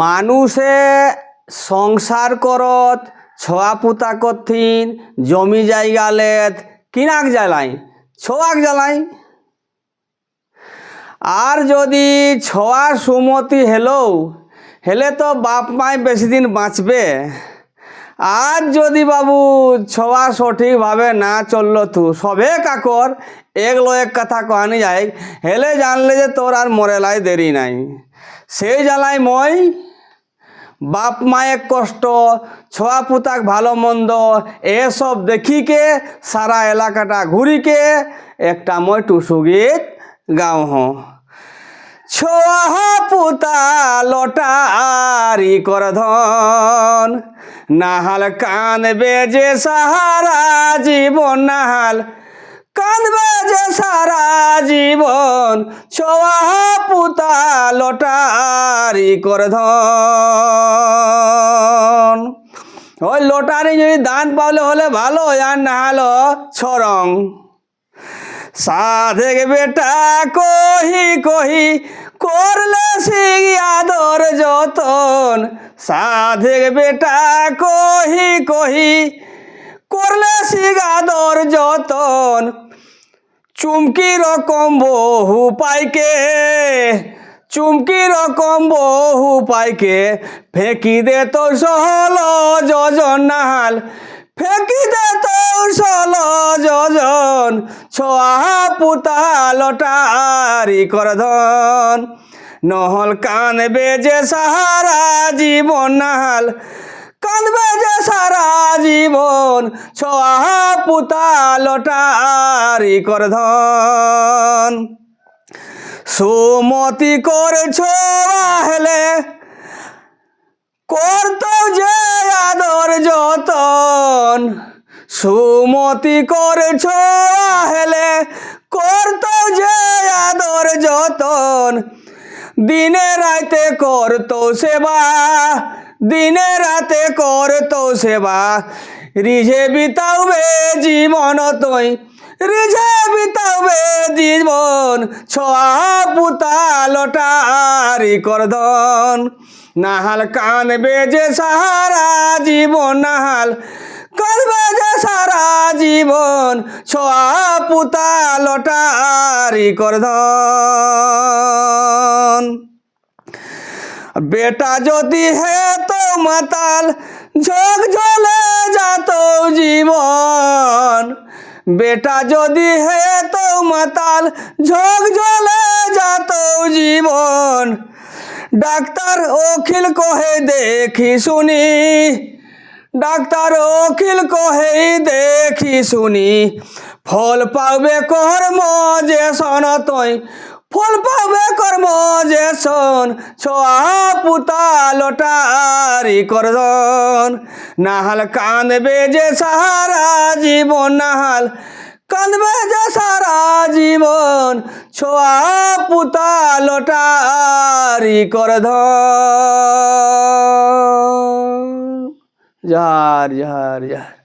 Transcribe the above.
মানুষে সংসার করত, ছোয়া পুতা করতিন, জমি জায়গা লেত, কিনাক জ্বালাই, ছোয়াক জ্বালাই। আর যদি ছোয়ার সুমতি হেলো হেলে তো বাপ মায় বেশি দিন বাঁচবে। আর যদি বাবু ছোয়া সঠিকভাবে না চলল তু সবে কাকর এগলো এক কথা কহানি যায়, হেলে জানলে যে তোর আর মরেলাই দেরি নাই। সেই জ্বালাই মই, বাপ মায়ের কষ্ট, ছোয়া পুতাক ভালো মন্দ, এসব দেখিকে সারা এলাকাটা ঘুরিকে, একটা মই টুসু গীত গাও হ ছোয়া পুতা লটারি কর ধন। নাহাল কানবে যে সাহারা জীবন, নাহাল কাঁদবে যে সারা জীবন। ছোয়া পুতা লটারি করে ধন। ওই লটারি যদি দান পাওলে হলে ভালো আর না হলো ছরং। সাধেক বেটা কহি কহি করলে সিং আদর যতন। সাধেক বেটা কহি কহি করলে সিং আদর যতন। চুমকি রকম বহু পাইকে চুমকি রকম বহু পাইকে ফেঁকি দে তো সহল যোজন নাহাল ফেঁকি দে তো ছোয়া পুতা লটারি কর ধন। নহল কান বেজে সাহারা জীবন নাহাল কাঁদবে যে সারা জীবন, ছোয়া পুতা লটারি কর ধন। সুমতি করছ হেলে করত যে আদর যতন। সুমতি করছ হেলে, করত যে আদর যতন। দিনে রাতে করতো সেবা, দিনে রাতে করতো সেবা। রিঝে বিতাউবে জীবন তুই রিঝে বিতাউবে জীবন, ছোয়া লটারি করদন নাহাল কান বেজে সাহারা জীবন নাহাল করবে সারা জীবন ছোয়া পুতা লটারি করদন বেটা যদি হে তো মাতাল, ঝোঁক ঝলে যাত জীবন। বেটা যদি হে তো মাতাল, ঝোঁক ঝলে যাত জীবন। ডাক্তার অখিল কহে দেখি শুনি ডাক্তার অখিল কহে, দেখি শুনি, ফল পাবে কর্ম যে সন তই। ফল পাবে কর্ম যে শোন ছোয়া পুতা লটারি করদন নাহাল কাঁদবে যে সারা জীবন, নাহাল কাঁদবে যে সারা জীবন, ছোয়া পুতা লটারি করধন यार यार यार